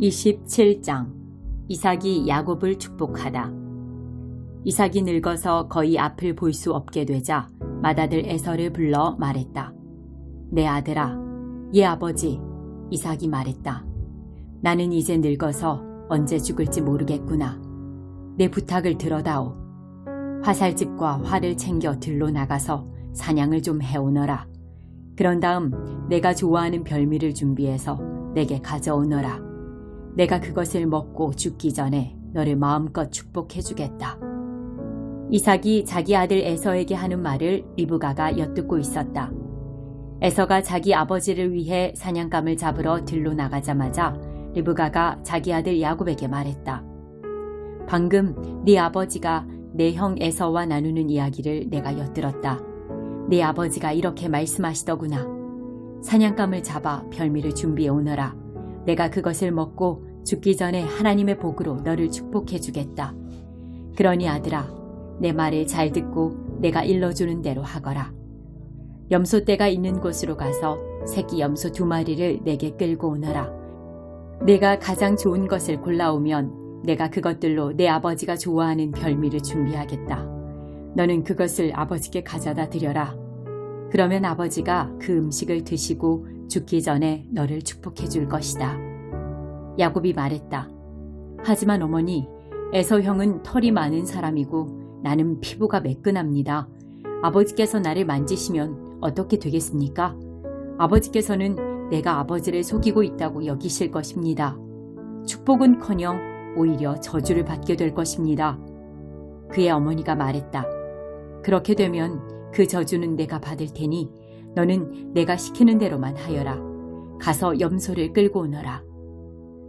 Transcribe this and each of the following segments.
27장 이삭이 야곱을 축복하다. 이삭이 늙어서 거의 앞을 볼 수 없게 되자 맏아들 에서를 불러 말했다. 내 아들아, 예 아버지, 이삭이 말했다. 나는 이제 늙어서 언제 죽을지 모르겠구나. 내 부탁을 들어다오. 화살집과 활을 챙겨 들로 나가서 사냥을 좀 해오너라. 그런 다음 내가 좋아하는 별미를 준비해서 내게 가져오너라. 내가 그것을 먹고 죽기 전에 너를 마음껏 축복해주겠다. 이삭이 자기 아들 에서에게 하는 말을 리브가가 엿듣고 있었다. 에서가 자기 아버지를 위해 사냥감을 잡으러 들로 나가자마자 리브가가 자기 아들 야곱에게 말했다. 방금 네 아버지가 내 형 에서와 나누는 이야기를 내가 엿들었다. 네 아버지가 이렇게 말씀하시더구나. 사냥감을 잡아 별미를 준비해 오너라. 내가 그것을 먹고 죽기 전에 하나님의 복으로 너를 축복해 주겠다. 그러니 아들아, 내 말을 잘 듣고 내가 일러주는 대로 하거라. 염소 떼가 있는 곳으로 가서 새끼 염소 두 마리를 내게 끌고 오너라. 내가 가장 좋은 것을 골라오면 내가 그것들로 내 아버지가 좋아하는 별미를 준비하겠다. 너는 그것을 아버지께 가져다 드려라. 그러면 아버지가 그 음식을 드시고 죽기 전에 너를 축복해 줄 것이다. 야곱이 말했다. 하지만 어머니, 에서 형은 털이 많은 사람이고 나는 피부가 매끈합니다. 아버지께서 나를 만지시면 어떻게 되겠습니까? 아버지께서는 내가 아버지를 속이고 있다고 여기실 것입니다. 축복은 커녕 오히려 저주를 받게 될 것입니다. 그의 어머니가 말했다. 그렇게 되면 그 저주는 내가 받을 테니 너는 내가 시키는 대로만 하여라. 가서 염소를 끌고 오너라.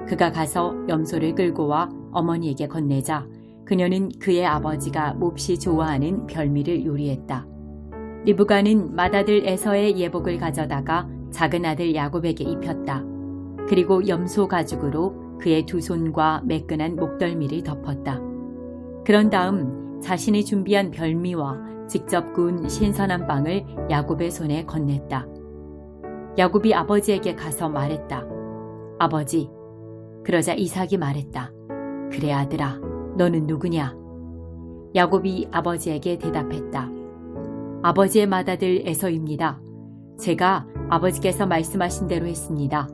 그가 가서 염소를 끌고 와 어머니에게 건네자 그녀는 그의 아버지가 몹시 좋아하는 별미를 요리했다. 리브가는 맏아들 에서의 예복을 가져다가 작은 아들 야곱에게 입혔다. 그리고 염소 가죽으로 그의 두 손과 매끈한 목덜미를 덮었다. 그런 다음 자신이 준비한 별미와 직접 구운 신선한 빵을 야곱의 손에 건넸다. 야곱이 아버지에게 가서 말했다. 아버지, 그러자 이삭이 말했다. 그래 아들아, 너는 누구냐? 야곱이 아버지에게 대답했다. 아버지의 맏아들 에서입니다. 제가 아버지께서 말씀하신 대로 했습니다.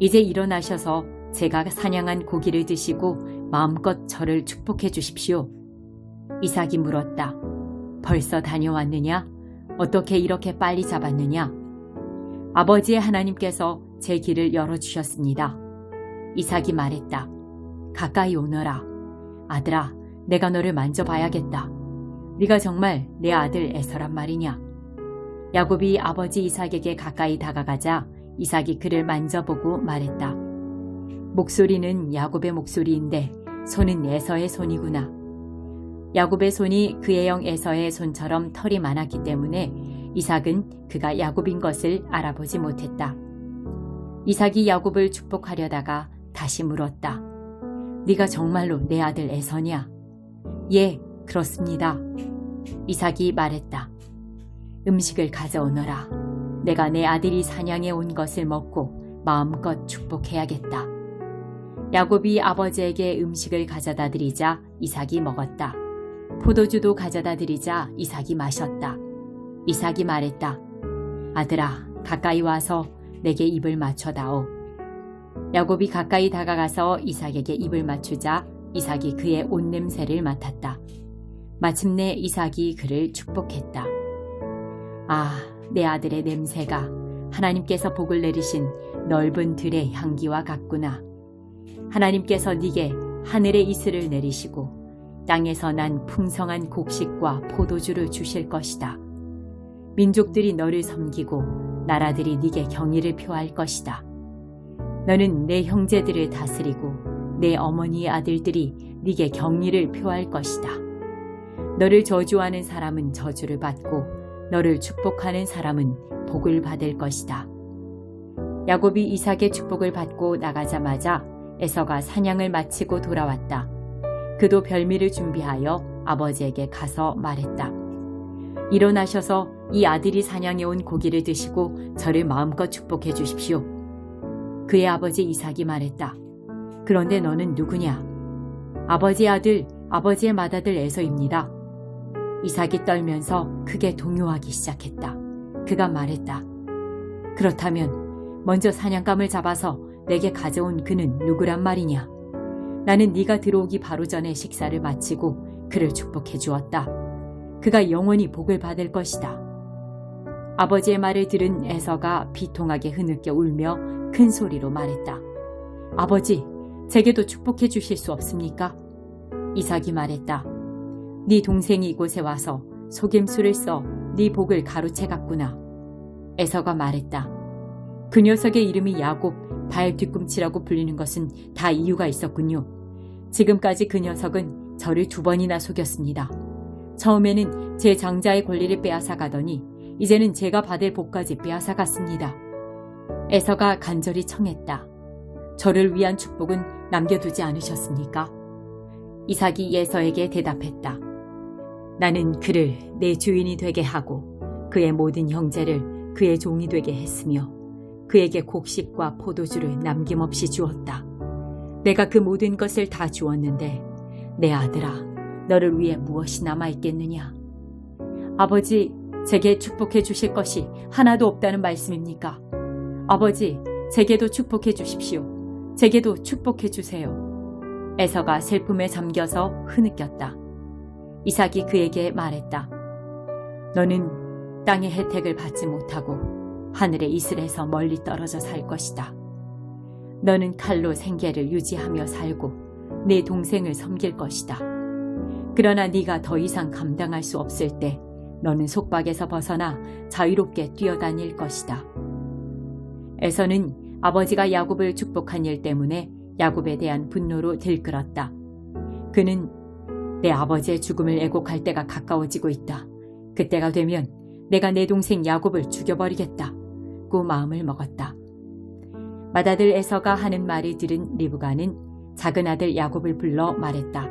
이제 일어나셔서 제가 사냥한 고기를 드시고 마음껏 저를 축복해 주십시오. 이삭이 물었다. 벌써 다녀왔느냐? 어떻게 이렇게 빨리 잡았느냐? 아버지의 하나님께서 제 길을 열어주셨습니다. 이삭이 말했다. 가까이 오너라. 아들아, 내가 너를 만져봐야겠다. 네가 정말 내 아들 에서란 말이냐? 야곱이 아버지 이삭에게 가까이 다가가자 이삭이 그를 만져보고 말했다. 목소리는 야곱의 목소리인데 손은 에서의 손이구나. 야곱의 손이 그의 형 에서의 손처럼 털이 많았기 때문에 이삭은 그가 야곱인 것을 알아보지 못했다. 이삭이 야곱을 축복하려다가 다시 물었다. 네가 정말로 내 아들 에서냐? 예, 그렇습니다. 이삭이 말했다. 음식을 가져오너라. 내가 내 아들이 사냥해 온 것을 먹고 마음껏 축복해야겠다. 야곱이 아버지에게 음식을 가져다 드리자 이삭이 먹었다. 포도주도 가져다 드리자 이삭이 마셨다. 이삭이 말했다. 아들아, 가까이 와서 내게 입을 맞춰다오. 야곱이 가까이 다가가서 이삭에게 입을 맞추자 이삭이 그의 옷 냄새를 맡았다. 마침내 이삭이 그를 축복했다. 아, 내 아들의 냄새가 하나님께서 복을 내리신 넓은 들의 향기와 같구나. 하나님께서 네게 하늘의 이슬을 내리시고 땅에서 난 풍성한 곡식과 포도주를 주실 것이다. 민족들이 너를 섬기고 나라들이 네게 경의를 표할 것이다. 너는 내 형제들을 다스리고 내 어머니의 아들들이 네게 경의를 표할 것이다. 너를 저주하는 사람은 저주를 받고 너를 축복하는 사람은 복을 받을 것이다. 야곱이 이삭의 축복을 받고 나가자마자 에서가 사냥을 마치고 돌아왔다. 그도 별미를 준비하여 아버지에게 가서 말했다. 일어나셔서 이 아들이 사냥해 온 고기를 드시고 저를 마음껏 축복해 주십시오. 그의 아버지 이삭이 말했다. 그런데 너는 누구냐? 아버지의 아들, 아버지의 맏아들 에서입니다. 이삭이 떨면서 크게 동요하기 시작했다. 그가 말했다. 그렇다면 먼저 사냥감을 잡아서 내게 가져온 그는 누구란 말이냐? 나는 네가 들어오기 바로 전에 식사를 마치고 그를 축복해 주었다. 그가 영원히 복을 받을 것이다. 아버지의 말을 들은 에서가 비통하게 흐느껴 울며 큰 소리로 말했다. 아버지, 제게도 축복해 주실 수 없습니까? 이삭이 말했다. 네 동생이 이곳에 와서 속임수를 써 네 복을 가로채 갔구나. 에서가 말했다. 그 녀석의 이름이 야곱, 발 뒤꿈치라고 불리는 것은 다 이유가 있었군요. 지금까지 그 녀석은 저를 두 번이나 속였습니다. 처음에는 제 장자의 권리를 빼앗아 가더니 이제는 제가 받을 복까지 빼앗아 갔습니다. 에서가 간절히 청했다. 저를 위한 축복은 남겨두지 않으셨습니까? 이삭이 예서에게 대답했다. 나는 그를 내 주인이 되게 하고 그의 모든 형제를 그의 종이 되게 했으며 그에게 곡식과 포도주를 남김없이 주었다. 내가 그 모든 것을 다 주었는데 내 아들아 너를 위해 무엇이 남아 있겠느냐? 아버지 제게 축복해 주실 것이 하나도 없다는 말씀입니까? 아버지 제게도 축복해 주십시오. 제게도 축복해 주세요. 에서가 슬픔에 잠겨서 흐느꼈다. 이삭이 그에게 말했다. 너는 땅의 혜택을 받지 못하고 하늘의 이슬에서 멀리 떨어져 살 것이다. 너는 칼로 생계를 유지하며 살고 내 동생을 섬길 것이다. 그러나 네가 더 이상 감당할 수 없을 때 너는 속박에서 벗어나 자유롭게 뛰어다닐 것이다. 에서는 아버지가 야곱을 축복한 일 때문에 야곱에 대한 분노로 들끓었다. 그는 내 아버지의 죽음을 애곡할 때가 가까워지고 있다. 그때가 되면 내가 내 동생 야곱을 죽여버리겠다. 고 마음을 먹었다. 맏아들 에서가 하는 말을 들은 리브가는 작은 아들 야곱을 불러 말했다.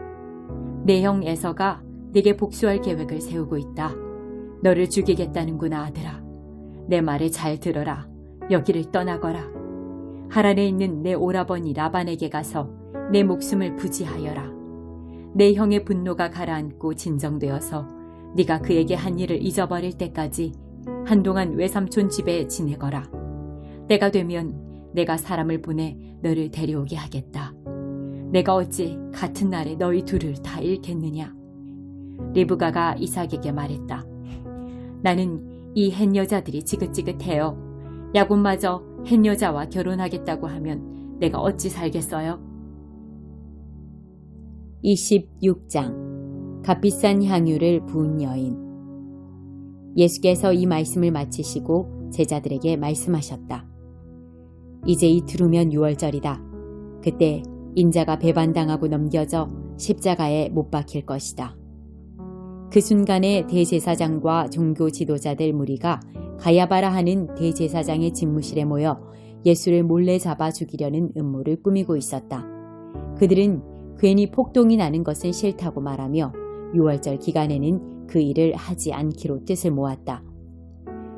내 형 에서가 네게 복수할 계획을 세우고 있다. 너를 죽이겠다는구나 아들아. 내 말을 잘 들어라. 여기를 떠나거라. 하란에 있는 내 오라버니 라반에게 가서 내 목숨을 부지하여라. 내 형의 분노가 가라앉고 진정되어서 네가 그에게 한 일을 잊어버릴 때까지 한동안 외삼촌 집에 지내거라. 때가 되면 내가 사람을 보내 너를 데려오게 하겠다. 내가 어찌 같은 날에 너희 둘을 다 잃겠느냐? 리브가가 이삭에게 말했다. 나는 이햇 여자들이 지긋지긋해요. 야곱마저 햇 여자와 결혼하겠다고 하면 내가 어찌 살겠어요? 26장 값비싼 향유를 부은 여인 예수께서 이 말씀을 마치시고 제자들에게 말씀하셨다. 이제 이틀 후면 6월절이다. 그때 인자가 배반당하고 넘겨져 십자가에 못 박힐 것이다. 그 순간에 대제사장과 종교 지도자들 무리가 가야바라 하는 대제사장의 집무실에 모여 예수를 몰래 잡아 죽이려는 음모를 꾸미고 있었다. 그들은 괜히 폭동이 나는 것은 싫다고 말하며 6월절 기간에는 그 일을 하지 않기로 뜻을 모았다.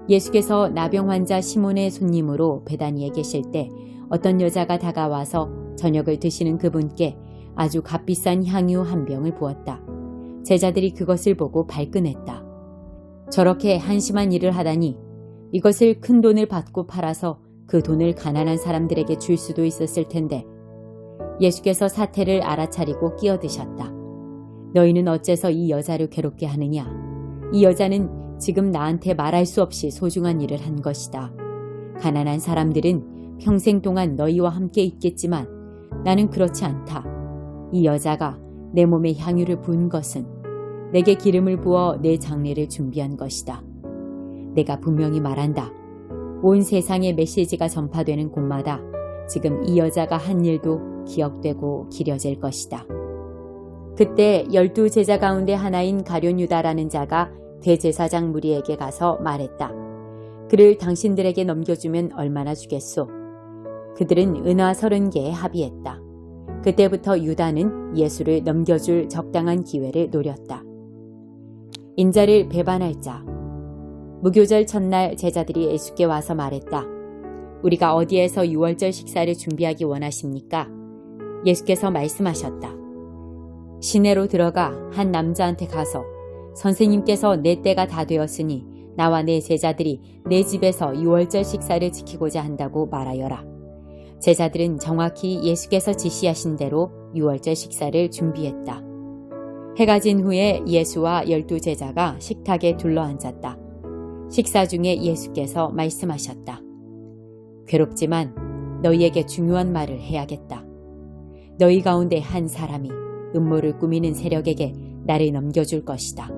예수께서 나병 환자 시몬의 손님으로 베다니에 계실 때 어떤 여자가 다가와서 저녁을 드시는 그분께 아주 값비싼 향유 한 병을 부었다. 제자들이 그것을 보고 발끈했다. 저렇게 한심한 일을 하다니 이것을 큰 돈을 받고 팔아서 그 돈을 가난한 사람들에게 줄 수도 있었을 텐데 예수께서 사태를 알아차리고 끼어드셨다. 너희는 어째서 이 여자를 괴롭게 하느냐? 이 여자는 지금 나한테 말할 수 없이 소중한 일을 한 것이다. 가난한 사람들은 평생 동안 너희와 함께 있겠지만 나는 그렇지 않다. 이 여자가 내 몸에 향유를 부은 것은 내게 기름을 부어 내 장례를 준비한 것이다. 내가 분명히 말한다. 온 세상에 메시지가 전파되는 곳마다 지금 이 여자가 한 일도 기억되고 기려질 것이다. 그때 열두 제자 가운데 하나인 가룟 유다라는 자가 대제사장 무리에게 가서 말했다. 그를 당신들에게 넘겨주면 얼마나 주겠소? 그들은 은화 서른 개에 합의했다. 그때부터 유다는 예수를 넘겨줄 적당한 기회를 노렸다. 인자를 배반할 자. 무교절 첫날 제자들이 예수께 와서 말했다. 우리가 어디에서 유월절 식사를 준비하기 원하십니까? 예수께서 말씀하셨다. 시내로 들어가 한 남자한테 가서 선생님께서 내 때가 다 되었으니 나와 내 제자들이 내 집에서 유월절 식사를 지키고자 한다고 말하여라. 제자들은 정확히 예수께서 지시하신 대로 유월절 식사를 준비했다. 해가 진 후에 예수와 열두 제자가 식탁에 둘러앉았다. 식사 중에 예수께서 말씀하셨다. 괴롭지만 너희에게 중요한 말을 해야겠다. 너희 가운데 한 사람이 음모를 꾸미는 세력에게 나를 넘겨줄 것이다.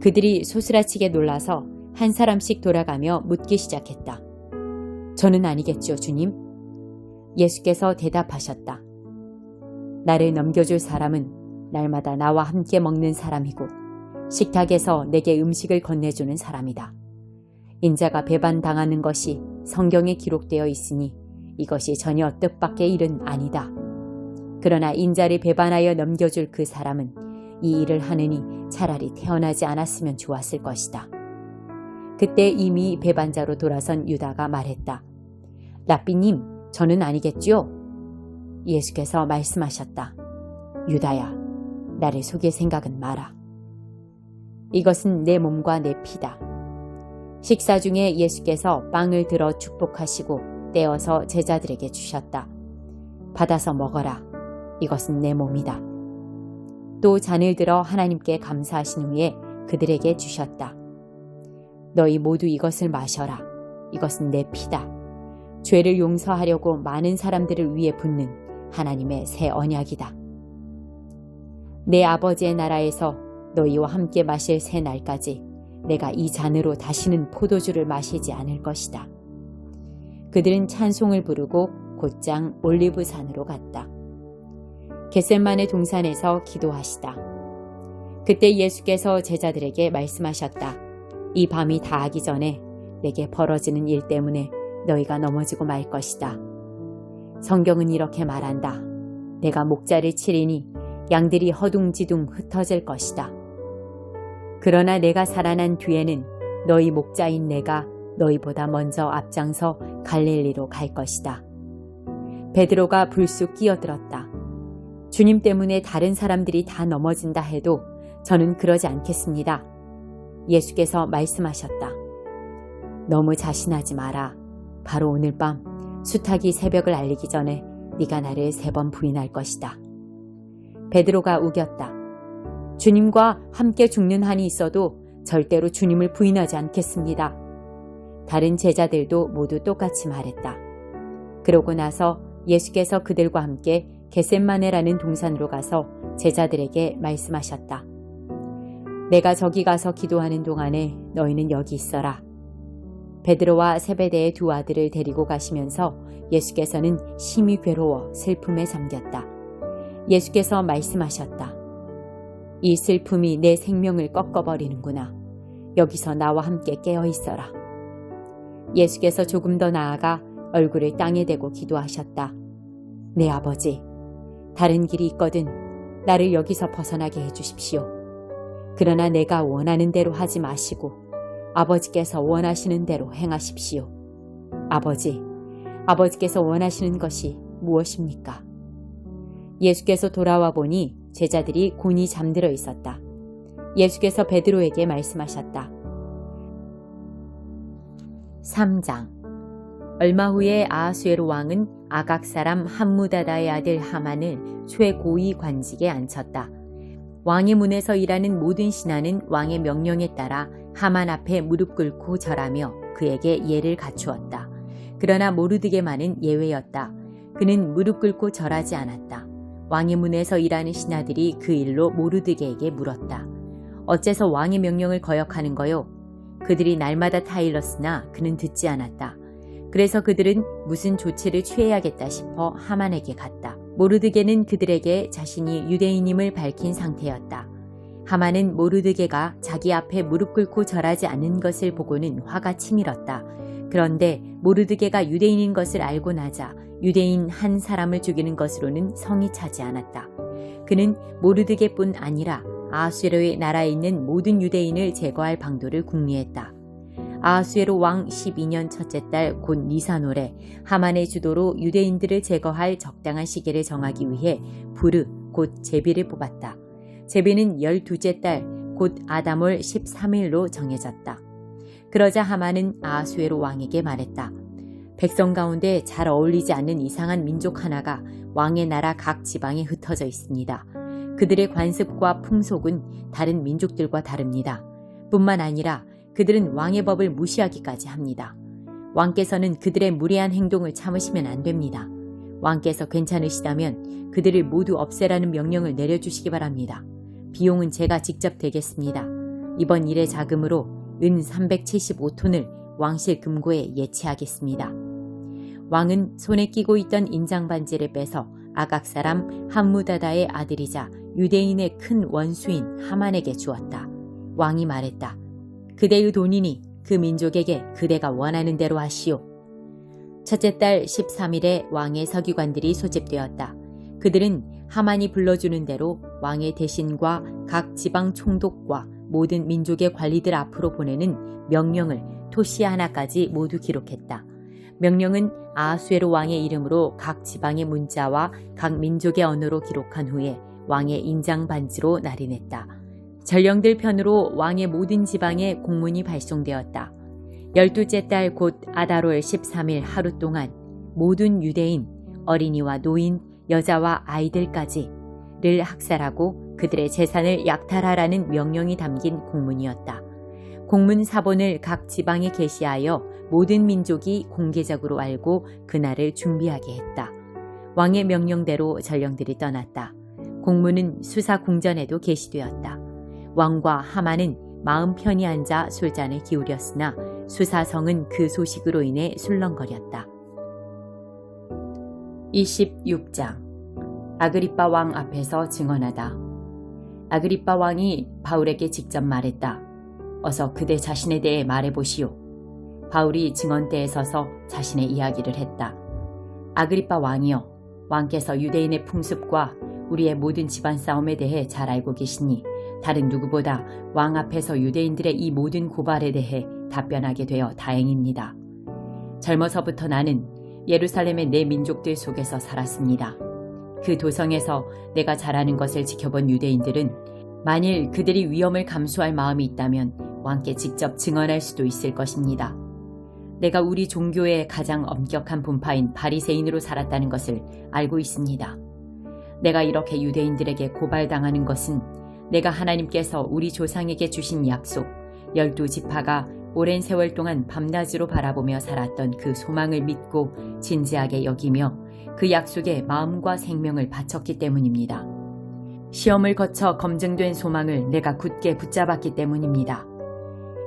그들이 소스라치게 놀라서 한 사람씩 돌아가며 묻기 시작했다. 저는 아니겠죠, 주님? 예수께서 대답하셨다. 나를 넘겨줄 사람은 날마다 나와 함께 먹는 사람이고 식탁에서 내게 음식을 건네주는 사람이다. 인자가 배반당하는 것이 성경에 기록되어 있으니 이것이 전혀 뜻밖의 일은 아니다. 그러나 인자를 배반하여 넘겨줄 그 사람은 이 일을 하느니 차라리 태어나지 않았으면 좋았을 것이다. 그때 이미 배반자로 돌아선 유다가 말했다. 라삐님, 저는 아니겠지요? 예수께서 말씀하셨다. 유다야, 나를 속일 생각은 마라. 이것은 내 몸과 내 피다. 식사 중에 예수께서 빵을 들어 축복하시고 떼어서 제자들에게 주셨다. 받아서 먹어라. 이것은 내 몸이다. 또 잔을 들어 하나님께 감사하신 후에 그들에게 주셨다. 너희 모두 이것을 마셔라. 이것은 내 피다. 죄를 용서하려고 많은 사람들을 위해 붓는 하나님의 새 언약이다. 내 아버지의 나라에서 너희와 함께 마실 새 날까지 내가 이 잔으로 다시는 포도주를 마시지 않을 것이다. 그들은 찬송을 부르고 곧장 올리브산으로 갔다. 겟셀만의 동산에서 기도하시다. 그때 예수께서 제자들에게 말씀하셨다. 이 밤이 다하기 전에 내게 벌어지는 일 때문에 너희가 넘어지고 말 것이다. 성경은 이렇게 말한다. 내가 목자를 치리니 양들이 허둥지둥 흩어질 것이다. 그러나 내가 살아난 뒤에는 너희 목자인 내가 너희보다 먼저 앞장서 갈릴리로 갈 것이다. 베드로가 불쑥 끼어들었다. 주님 때문에 다른 사람들이 다 넘어진다 해도 저는 그러지 않겠습니다. 예수께서 말씀하셨다. 너무 자신하지 마라. 바로 오늘 밤 수탉이 새벽을 알리기 전에 네가 나를 세 번 부인할 것이다. 베드로가 우겼다. 주님과 함께 죽는 한이 있어도 절대로 주님을 부인하지 않겠습니다. 다른 제자들도 모두 똑같이 말했다. 그러고 나서 예수께서 그들과 함께 게셈마네라는 동산으로 가서 제자들에게 말씀하셨다. 내가 저기 가서 기도하는 동안에 너희는 여기 있어라. 베드로와 세베대의 두 아들을 데리고 가시면서 예수께서는 심히 괴로워 슬픔에 잠겼다. 예수께서 말씀하셨다. 이 슬픔이 내 생명을 꺾어버리는구나. 여기서 나와 함께 깨어 있어라. 예수께서 조금 더 나아가 얼굴을 땅에 대고 기도하셨다. 내 아버지, 다른 길이 있거든 나를 여기서 벗어나게 해주십시오. 그러나 내가 원하는 대로 하지 마시고 아버지께서 원하시는 대로 행하십시오. 아버지, 아버지께서 원하시는 것이 무엇입니까? 예수께서 돌아와 보니 제자들이 곤히 잠들어 있었다. 예수께서 베드로에게 말씀하셨다. 3장 얼마 후에 아하수에로 왕은 아각 사람 함무다다의 아들 하만을 최고위 관직에 앉혔다. 왕의 문에서 일하는 모든 신하는 왕의 명령에 따라 하만 앞에 무릎 꿇고 절하며 그에게 예를 갖추었다. 그러나 모르드게만은 예외였다. 그는 무릎 꿇고 절하지 않았다. 왕의 문에서 일하는 신하들이 그 일로 모르드게에게 물었다. 어째서 왕의 명령을 거역하는 거요? 그들이 날마다 타일렀으나 그는 듣지 않았다. 그래서 그들은 무슨 조치를 취해야겠다 싶어 하만에게 갔다. 모르드게는 그들에게 자신이 유대인임을 밝힌 상태였다. 하만은 모르드게가 자기 앞에 무릎 꿇고 절하지 않는 것을 보고는 화가 치밀었다. 그런데 모르드게가 유대인인 것을 알고 나자 유대인 한 사람을 죽이는 것으로는 성이 차지 않았다. 그는 모르드게뿐 아니라 아수르의 나라에 있는 모든 유대인을 제거할 방도를 궁리했다. 아하수에로 왕 12년 첫째 달 곧 니사노래 하만의 주도로 유대인들을 제거할 적당한 시기를 정하기 위해 부르 곧 제비를 뽑았다. 제비는 12째 달 곧 아담월 13일로 정해졌다. 그러자 하만은 아하수에로 왕에게 말했다. 백성 가운데 잘 어울리지 않는 이상한 민족 하나가 왕의 나라 각 지방에 흩어져 있습니다. 그들의 관습과 풍속은 다른 민족들과 다릅니다. 뿐만 아니라 그들은 왕의 법을 무시하기까지 합니다. 왕께서는 그들의 무례한 행동을 참으시면 안 됩니다. 왕께서 괜찮으시다면 그들을 모두 없애라는 명령을 내려주시기 바랍니다. 비용은 제가 직접 대겠습니다. 이번 일의 자금으로 은 375톤을 왕실 금고에 예치하겠습니다. 왕은 손에 끼고 있던 인장 반지를 빼서 아각 사람 함무다다의 아들이자 유대인의 큰 원수인 하만에게 주었다. 왕이 말했다. 그대의 돈이니 그 민족에게 그대가 원하는 대로 하시오. 첫째 달 13일에 왕의 서기관들이 소집되었다. 그들은 하만이 불러주는 대로 왕의 대신과 각 지방 총독과 모든 민족의 관리들 앞으로 보내는 명령을 토시 하나까지 모두 기록했다. 명령은 아하수에로 왕의 이름으로 각 지방의 문자와 각 민족의 언어로 기록한 후에 왕의 인장 반지로 날인했다. 전령들 편으로 왕의 모든 지방에 공문이 발송되었다. 열두째 달 곧 아다롤 13일 하루 동안 모든 유대인, 어린이와 노인, 여자와 아이들까지를 학살하고 그들의 재산을 약탈하라는 명령이 담긴 공문이었다. 공문 사본을 각 지방에 게시하여 모든 민족이 공개적으로 알고 그날을 준비하게 했다. 왕의 명령대로 전령들이 떠났다. 공문은 수사 궁전에도 게시되었다. 왕과 하만은 마음 편히 앉아 술잔을 기울였으나 수사성은 그 소식으로 인해 술렁거렸다. 26장 아그리빠 왕 앞에서 증언하다. 아그리빠 왕이 바울에게 직접 말했다. 어서 그대 자신에 대해 말해보시오. 바울이 증언대에 서서 자신의 이야기를 했다. 아그리빠 왕이여, 왕께서 유대인의 풍습과 우리의 모든 집안 싸움에 대해 잘 알고 계시니 다른 누구보다 왕 앞에서 유대인들의 이 모든 고발에 대해 답변하게 되어 다행입니다. 젊어서부터 나는 예루살렘의 내 민족들 속에서 살았습니다. 그 도성에서 내가 잘하는 것을 지켜본 유대인들은 만일 그들이 위험을 감수할 마음이 있다면 왕께 직접 증언할 수도 있을 것입니다. 내가 우리 종교의 가장 엄격한 분파인 바리새인으로 살았다는 것을 알고 있습니다. 내가 이렇게 유대인들에게 고발당하는 것은 내가 하나님께서 우리 조상에게 주신 약속, 열두 지파가 오랜 세월 동안 밤낮으로 바라보며 살았던 그 소망을 믿고 진지하게 여기며 그 약속에 마음과 생명을 바쳤기 때문입니다. 시험을 거쳐 검증된 소망을 내가 굳게 붙잡았기 때문입니다.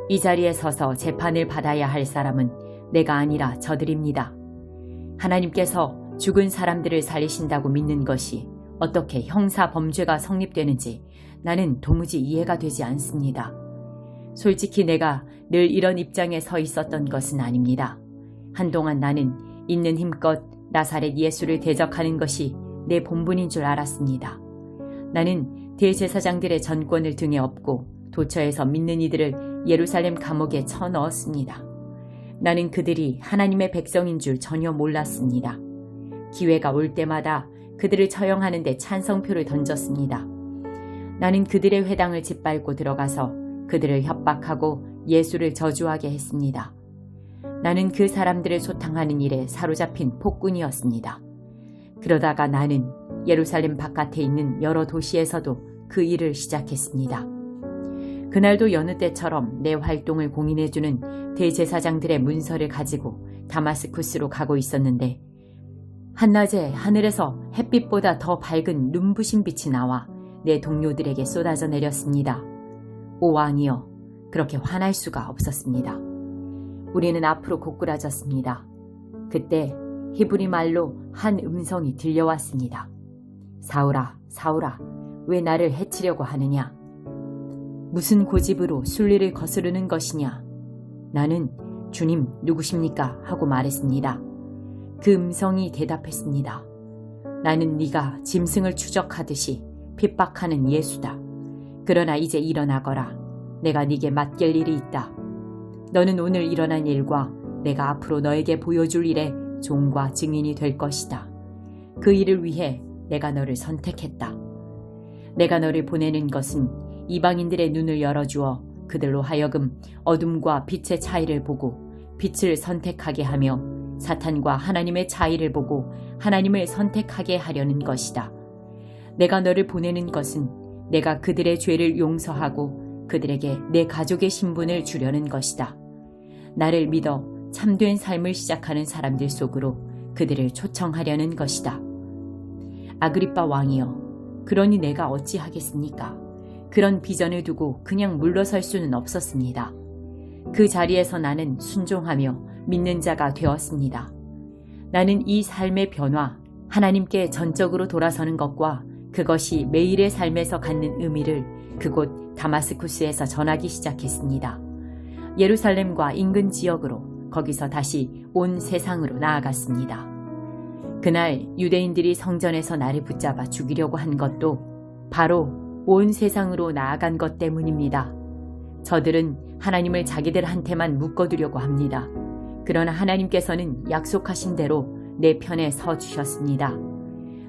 이 자리에 서서 재판을 받아야 할 사람은 내가 아니라 저들입니다. 하나님께서 죽은 사람들을 살리신다고 믿는 것이 어떻게 형사 범죄가 성립되는지 나는 도무지 이해가 되지 않습니다. 솔직히 내가 늘 이런 입장에 서 있었던 것은 아닙니다. 한동안 나는 있는 힘껏 나사렛 예수를 대적하는 것이 내 본분인 줄 알았습니다. 나는 대제사장들의 전권을 등에 업고 도처에서 믿는 이들을 예루살렘 감옥에 쳐 넣었습니다. 나는 그들이 하나님의 백성인 줄 전혀 몰랐습니다. 기회가 올 때마다 그들을 처형하는데 찬성표를 던졌습니다. 나는 그들의 회당을 짓밟고 들어가서 그들을 협박하고 예수를 저주하게 했습니다. 나는 그 사람들을 소탕하는 일에 사로잡힌 폭군이었습니다. 그러다가 나는 예루살렘 바깥에 있는 여러 도시에서도 그 일을 시작했습니다. 그날도 여느 때처럼 내 활동을 공인해주는 대제사장들의 문서를 가지고 다마스쿠스로 가고 있었는데 한낮에 하늘에서 햇빛보다 더 밝은 눈부신 빛이 나와 내 동료들에게 쏟아져 내렸습니다. 오 왕이여, 그렇게 화날 수가 없었습니다. 우리는 앞으로 고꾸라졌습니다. 그때 히브리 말로 한 음성이 들려왔습니다. 사울아, 사울아, 왜 나를 해치려고 하느냐? 무슨 고집으로 순리를 거스르는 것이냐? 나는 주님 누구십니까? 하고 말했습니다. 그 음성이 대답했습니다. 나는 네가 짐승을 추적하듯이 핍박하는 예수다. 그러나 이제 일어나거라. 내가 네게 맡길 일이 있다. 너는 오늘 일어난 일과 내가 앞으로 너에게 보여줄 일에 종과 증인이 될 것이다. 그 일을 위해 내가 너를 선택했다. 내가 너를 보내는 것은 이방인들의 눈을 열어주어 그들로 하여금 어둠과 빛의 차이를 보고 빛을 선택하게 하며 사탄과 하나님의 차이를 보고 하나님을 선택하게 하려는 것이다. 내가 너를 보내는 것은 내가 그들의 죄를 용서하고 그들에게 내 가족의 신분을 주려는 것이다. 나를 믿어 참된 삶을 시작하는 사람들 속으로 그들을 초청하려는 것이다. 아그리빠 왕이여, 그러니 내가 어찌하겠습니까? 그런 비전을 두고 그냥 물러설 수는 없었습니다. 그 자리에서 나는 순종하며 믿는 자가 되었습니다. 나는 이 삶의 변화, 하나님께 전적으로 돌아서는 것과 그것이 매일의 삶에서 갖는 의미를 그곳 다마스쿠스에서 전하기 시작했습니다. 예루살렘과 인근 지역으로 거기서 다시 온 세상으로 나아갔습니다. 그날 유대인들이 성전에서 나를 붙잡아 죽이려고 한 것도 바로 온 세상으로 나아간 것 때문입니다. 저들은 하나님을 자기들한테만 묶어두려고 합니다. 그러나 하나님께서는 약속하신 대로 내 편에 서 주셨습니다.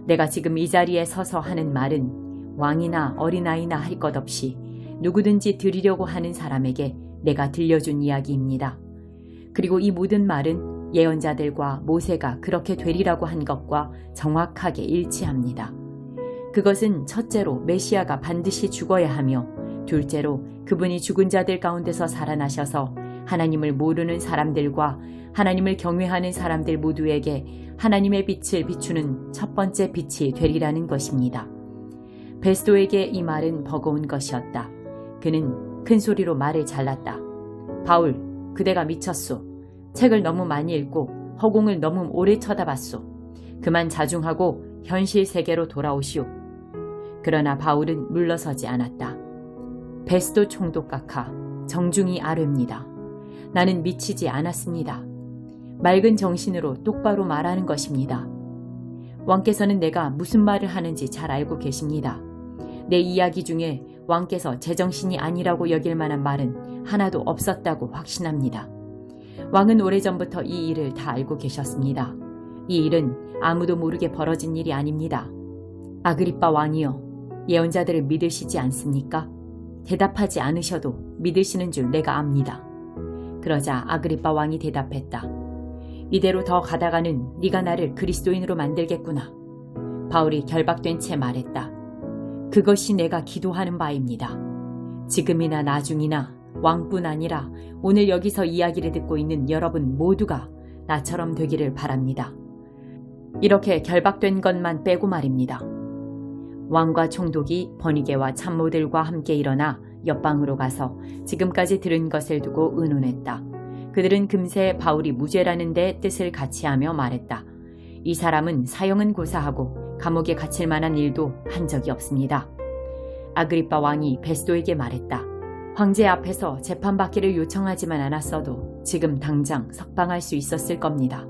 내가 지금 이 자리에 서서 하는 말은 왕이나 어린아이나 할 것 없이 누구든지 드리려고 하는 사람에게 내가 들려준 이야기입니다. 그리고 이 모든 말은 예언자들과 모세가 그렇게 되리라고 한 것과 정확하게 일치합니다. 그것은 첫째로 메시아가 반드시 죽어야 하며 둘째로 그분이 죽은 자들 가운데서 살아나셔서 하나님을 모르는 사람들과 하나님을 경외하는 사람들 모두에게 하나님의 빛을 비추는 첫 번째 빛이 되리라는 것입니다. 베스도에게 이 말은 버거운 것이었다. 그는 큰 소리로 말을 잘랐다. 바울, 그대가 미쳤소. 책을 너무 많이 읽고 허공을 너무 오래 쳐다봤소. 그만 자중하고 현실 세계로 돌아오시오. 그러나 바울은 물러서지 않았다. 베스도 총독각하, 정중히 아뢰입니다. 나는 미치지 않았습니다. 맑은 정신으로 똑바로 말하는 것입니다. 왕께서는 내가 무슨 말을 하는지 잘 알고 계십니다. 내 이야기 중에 왕께서 제정신이 아니라고 여길 만한 말은 하나도 없었다고 확신합니다. 왕은 오래전부터 이 일을 다 알고 계셨습니다. 이 일은 아무도 모르게 벌어진 일이 아닙니다. 아그리빠 왕이여, 예언자들을 믿으시지 않습니까? 대답하지 않으셔도 믿으시는 줄 내가 압니다. 그러자 아그리빠 왕이 대답했다. 이대로 더 가다가는 네가 나를 그리스도인으로 만들겠구나. 바울이 결박된 채 말했다. 그것이 내가 기도하는 바입니다. 지금이나 나중이나 왕뿐 아니라 오늘 여기서 이야기를 듣고 있는 여러분 모두가 나처럼 되기를 바랍니다. 이렇게 결박된 것만 빼고 말입니다. 왕과 총독이 번이게와 참모들과 함께 일어나 옆방으로 가서 지금까지 들은 것을 두고 의논했다. 그들은 금세 바울이 무죄라는데 뜻을 같이 하며 말했다. 이 사람은 사형은 고사하고 감옥에 갇힐 만한 일도 한 적이 없습니다. 아그리빠 왕이 베스도에게 말했다. 황제 앞에서 재판받기를 요청하지만 않았어도 지금 당장 석방할 수 있었을 겁니다.